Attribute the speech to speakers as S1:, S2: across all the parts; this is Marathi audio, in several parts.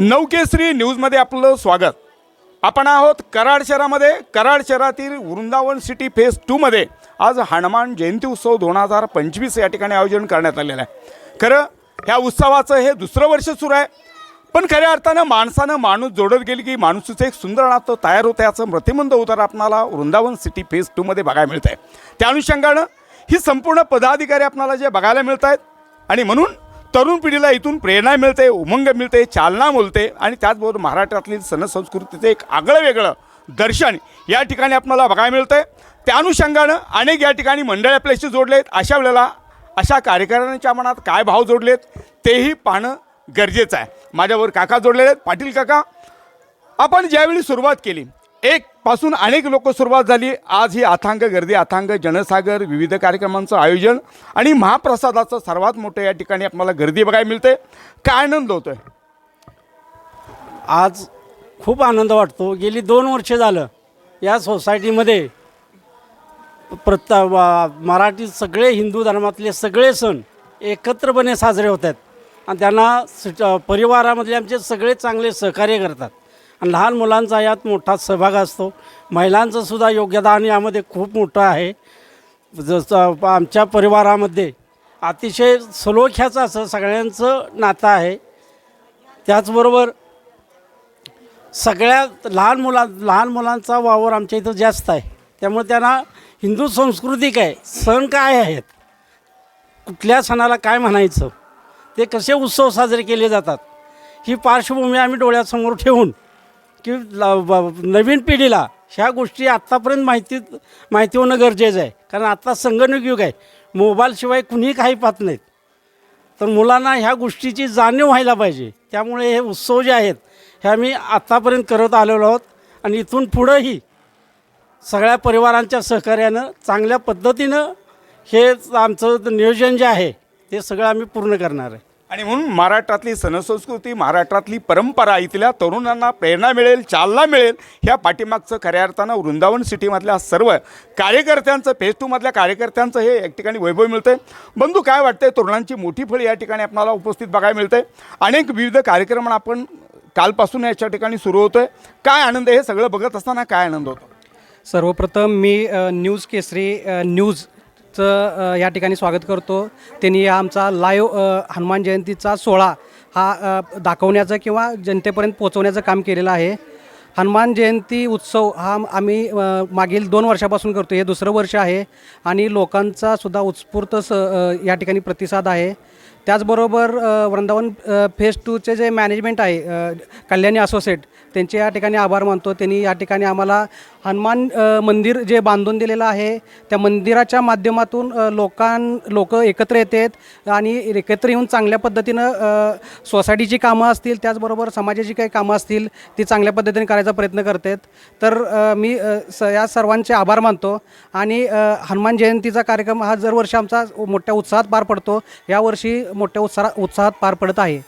S1: नवकेसरी न्यूजमध्ये आपलं स्वागत. आपण आहोत कराड शहरामध्ये. कराड शहरातील वृंदावन सिटी फेज टूमध्ये आज हनुमान जयंती उत्सव दोन हजार पंचवीस या ठिकाणी आयोजन करण्यात आलेलं आहे. खरं ह्या उत्सवाचं हे दुसरं वर्ष सुरू आहे. पण खऱ्या अर्थानं माणसानं माणूस जोडत गेली की माणूसचं एक सुंदर नातं तयार होतं याचं प्रतिबंध उतार आपणाला वृंदावन सिटी फेज टूमध्ये बघायला मिळत आहे त्या अनुषंगानं ही संपूर्ण पदाधिकारी आपणाला जे बघायला मिळत आहेत आणि म्हणून तरुण पिढीला इथून प्रेरणा मिळते उमंग मिळते चालना मिळते आणि त्याचबरोबर महाराष्ट्रातली सण संस्कृतीचं एक आगळं वेगळं दर्शन या ठिकाणी आपल्याला बघायला मिळतं त्या अनुषंगानं अनेक या ठिकाणी मंडळ आपल्याशी जोडले आहेत. अशा वेळेला अशा कार्यकर्त्यांच्या मनात काय भाव जोडलेत तेही पाहणं गरजेचं आहे. माझ्यावर काका जोडलेले आहेत. पाटील काका आपण ज्यावेळी सुरुवात केली एक पासून अनेक लोक सुरुवात झाली. आज ही अथांग गर्दी अथांग जनसागर विविध कार्यक्रमांचं आयोजन आणि महाप्रसादाचं सर्वात मोठं या ठिकाणी आपल्याला गर्दी बघायला मिळते. काय आनंद होतोय?
S2: आज खूप आनंद वाटतो. गेली दोन वर्ष झालं या सोसायटीमध्ये प्रत वा- मराठी सगळे हिंदू धर्मातले सगळे सण एकत्रपणे साजरे होत आहेत. आणि त्यांना परिवारामधले आमचे सगळे चांगले सहकार्य करतात. आणि लहान मुलांचा यात मोठा सहभाग असतो. महिलांचं सुद्धा योगदान यामध्ये खूप मोठं आहे. जसं आमच्या परिवारामध्ये अतिशय सलोख्याचं असं सगळ्यांचं नातं आहे. त्याचबरोबर सगळ्यात लहान मुला लहान मुलांचा वावर आमच्या इथं जास्त आहे. त्यामुळे त्यांना हिंदू संस्कृती काय सण काय आहेत कुठल्या सणाला काय म्हणायचं ते कसे उत्सव साजरे केले जातात ही पार्श्वभूमी आम्ही डोळ्यासमोर ठेवून की नवीन पिढीला ह्या गोष्टी आत्तापर्यंत माहिती माहिती होणं गरजेचं आहे. कारण आत्ता संगणक युग आहे. मोबाईलशिवाय कुणीही काही पाहत नाहीत. तर मुलांना ह्या गोष्टीची जाणीव व्हायला पाहिजे. त्यामुळे हे उत्सव जे आहेत हे आम्ही आत्तापर्यंत करत आलेलो आहोत. आणि इथून पुढंही सगळ्या परिवारांच्या सहकार्यानं चांगल्या पद्धतीनं हे आमचं नियोजन जे आहे ते सगळं आम्ही पूर्ण करणार आहे.
S1: आणि म्हणून महाराष्ट्रातली सणसंस्कृती महाराष्ट्रातली परंपरा इथल्या तरुणांना प्रेरणा मिळेल चालना मिळेल ह्या पाठीमागचं खऱ्या अर्थानं वृंदावन सिटीमधल्या सर्व कार्यकर्त्यांचं फेज टूमधल्या कार्यकर्त्यांचं हे एक ठिकाणी वैभव मिळतंय. बंधू काय वाटतंय तरुणांची मोठी फळी या ठिकाणी आपल्याला उपस्थित बघायला मिळते अनेक विविध कार्यक्रम आपण कालपासून याच्या ठिकाणी सुरू होतोय. काय आनंद आहे हे सगळं बघत असताना काय आनंद होतो?
S3: सर्वप्रथम मी न्यूज केसरी न्यूज चं या ठिकाणी स्वागत करतो. त्यांनी आमचा लाईव्ह हनुमान जयंतीचा सोहळा हा दाखवण्याचं किंवा जनतेपर्यंत पोहोचवण्याचं काम केलेलं आहे. हनुमान जयंती उत्सव हा आम्ही मागील दोन वर्षापासून करतो हे दुसरं वर्ष आहे आणि लोकांचा सुद्धा उत्स्फूर्त स या ठिकाणी प्रतिसाद आहे. त्याचबरोबर वृंदावन फेज टूचे जे मॅनेजमेंट आहे कल्याणी असोसिएट त्यांचे या ठिकाणी आभार मानतो. त्यांनी या ठिकाणी आम्हाला हनुमान मंदिर जे बांधून दिलेलं आहे त्या मंदिराच्या माध्यमातून लोकां लोक एकत्र येतात आणि एकत्र येऊन चांगल्या पद्धतीनं सोसायटीची कामं असतील त्याचबरोबर समाजाची काही कामं असतील ती चांगल्या पद्धतीने करायचा प्रयत्न करतात. तर मी स या सर्वांचे आभार मानतो आणि हनुमान जयंतीचा कार्यक्रम हा दरवर्षी आमचा मोठ्या उत्साहात पार पडतो. यावर्षी मोठ्या उत्साह उत्साहात पार पडत आहे.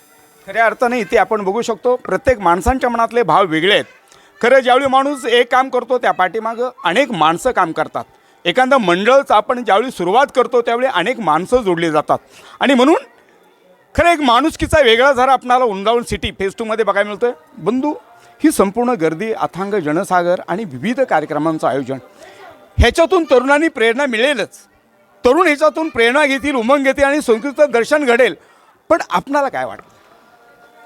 S1: खऱ्या अर्थाने इथे आपण बघू शकतो प्रत्येक माणसांच्या मनातले भाव वेगळे आहेत. खरं ज्यावेळी माणूस एक काम करतो त्या पाठीमागं अनेक माणसं काम करतात. एखादं मंडळच आपण ज्यावेळी सुरुवात करतो त्यावेळी अनेक माणसं जोडली जातात. आणि म्हणून खरं एक माणुसकीचा वेगळा झरा आपणाला उंदावून सिटी फेज टूमध्ये बघायला मिळतं बंधू ही संपूर्ण गर्दी अथांग जनसागर आणि विविध कार्यक्रमांचं आयोजन. ह्याच्यातून तरुणांनी प्रेरणा मिळेलच. तरुण ह्याच्यातून प्रेरणा घेतील उमंग घेतील आणि संस्कृतीचं दर्शन घडेल. पण आपणाला काय वाटतं?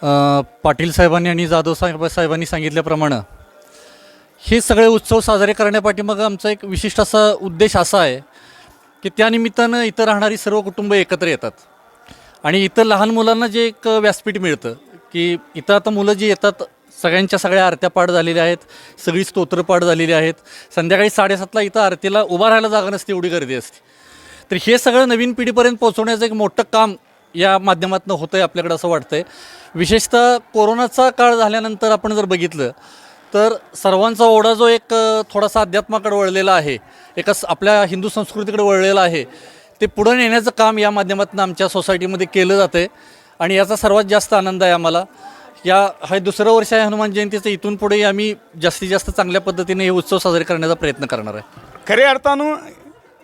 S4: पाटील साहेबांनी आणि जाधव साहेब साहेबांनी सांगितल्याप्रमाणे हे सगळे उत्सव साजरे करण्यापाठी मग आमचा एक विशिष्ट असा उद्देश असा आहे की त्यानिमित्तानं इथं राहणारी सर्व कुटुंब एकत्र येतात. आणि इथं लहान मुलांना जे एक व्यासपीठ मिळतं की इथं आता मुलं जी येतात सगळ्यांच्या सगळ्या आरत्या पाठ झालेल्या आहेत सगळी स्तोत्र पाठ झालेली आहेत संध्याकाळी साडेसातला इथं आरतीला उभा राहायला जागा नसते एवढी गर्दी असते. तर हे सगळं नवीन पिढीपर्यंत पोहोचवण्याचं एक मोठं काम या माध्यमातून होतं आहे आपल्याकडं असं वाटतं आहे विशेषतः कोरोनाचा काळ झाल्यानंतर आपण जर बघितलं तर सर्वांचा ओढा जो एक थोडासा अध्यात्माकडे वळलेला आहे एका स- आपल्या हिंदू संस्कृतीकडे वळलेला आहे ते पुढं नेण्याचं काम या माध्यमातून आमच्या सोसायटीमध्ये केलं जातं आहे आणि याचा सर्वात जास्त आनंद आहे आम्हाला. या हे दुसरं वर्ष आहे हनुमान जयंतीचं इथून पुढे आम्ही जास्तीत जास्त चांगल्या पद्धतीने हे उत्सव साजरे करण्याचा प्रयत्न करणार आहे.
S1: खऱ्या अर्थानं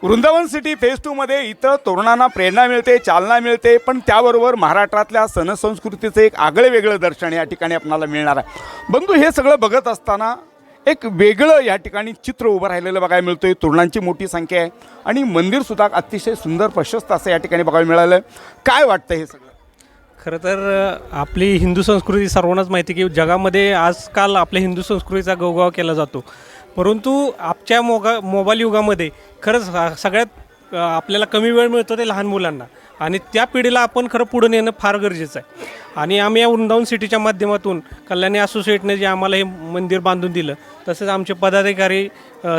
S1: वृंदावन सिटी फेज टूमध्ये इथं तरुणांना प्रेरणा मिळते चालना मिळते पण त्याबरोबर महाराष्ट्रातल्या सणसंस्कृतीचं एक आगळं वेगळं दर्शन या ठिकाणी आपणाला मिळणार आहे. बंधू हे सगळं बघत असताना एक वेगळं या ठिकाणी चित्र उभं राहिलेलं बघायला मिळतं आहे तरुणांची मोठी संख्या आहे आणि मंदिरसुद्धा अतिशय सुंदर प्रशस्त असं या ठिकाणी बघायला मिळालं काय वाटतं हे सगळं?
S5: खरं तर आपली हिंदू संस्कृती सर्वांनाच माहिती की जगामध्ये आजकाल आपल्या हिंदू संस्कृतीचा गौगाव केला जातो. परंतु आपच्या मोगा मोबाईल युगामध्ये खरंच सगळ्यात आपल्याला कमी वेळ मिळतो ते लहान मुलांना. आणि त्या पिढीला आपण खरं पुढे नेणं फार गरजेचं आहे. आणि आम्ही या वृंदावन सिटीच्या माध्यमातून कल्याणी असोसिएटने जे आम्हाला हे मंदिर बांधून दिलं तसेच आमचे पदाधिकारी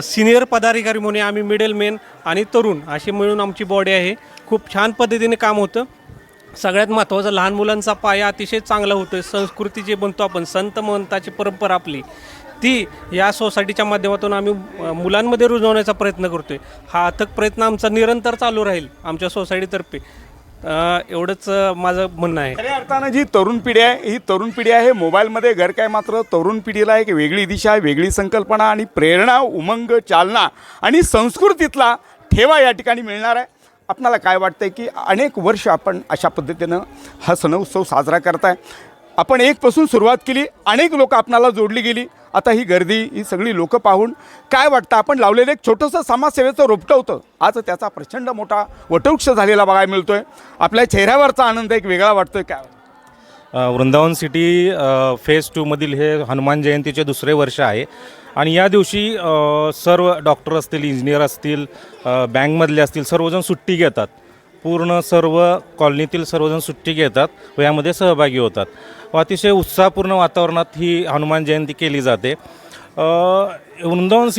S5: सिनियर पदाधिकारी म्हणून आम्ही मिडलमॅन आणि तरुण असे मिळून आमची बॉडी आहे. खूप छान पद्धतीने काम होतं. सगळ्यात महत्त्वाचं लहान मुलांचा पाया अतिशय चांगला होतो संस्कृती जे म्हणतो आपण संत महंताची परंपरा आपली ती या सोसायटीच्या माध्यमातून आम्ही मुलांमध्ये रुजवण्याचा प्रयत्न करतो आहे हा अथक प्रयत्न आमचा निरंतर चालू राहील आमच्या सोसायटीतर्फे. एवढंच माझं म्हणणं आहे.
S1: खऱ्या अर्थानं जी तरुण पिढी आहे ही तरुण पिढी आहे मोबाईलमध्ये घर काय मात्र तरुण पिढीला एक वेगळी दिशा वेगळी संकल्पना आणि प्रेरणा उमंग चालना आणि संस्कृतीतला ठेवा या ठिकाणी मिळणार आहे. आपणाला काय वाटतंय की अनेक वर्ष आपण अशा पद्धतीनं हा सण उत्सव साजरा करताय? आपण एकपासून सुरुवात केली अनेक लोक आपणाला जोडली गेली. आता ही गर्दी ही सगळी लोकं पाहून काय वाटतं? आपण लावलेलं एक छोटंसं समाजसेवेचं रोपटं होतं. आज त्याचा प्रचंड मोठा वटवृक्ष झालेला बघायला मिळतो आहे आपल्या चेहऱ्यावरचा आनंद एक वेगळा वाटतोय काय?
S6: वृंदावन सिटी फेज टूमधील हे हनुमान जयंतीचे दुसरे वर्ष आहे. आणि या दिवशी सर्व डॉक्टर असतील इंजिनियर असतील बँकमधले असतील सर्वजण सुट्टी घेतात. पूर्ण सर्व कॉलनीतील सर्वजण सुट्टी घेतात व यामध्ये सहभागी होतात. व अतिशय उत्साहपूर्ण वातावरणात ही हनुमान जयंती केली जाते. वृंदावन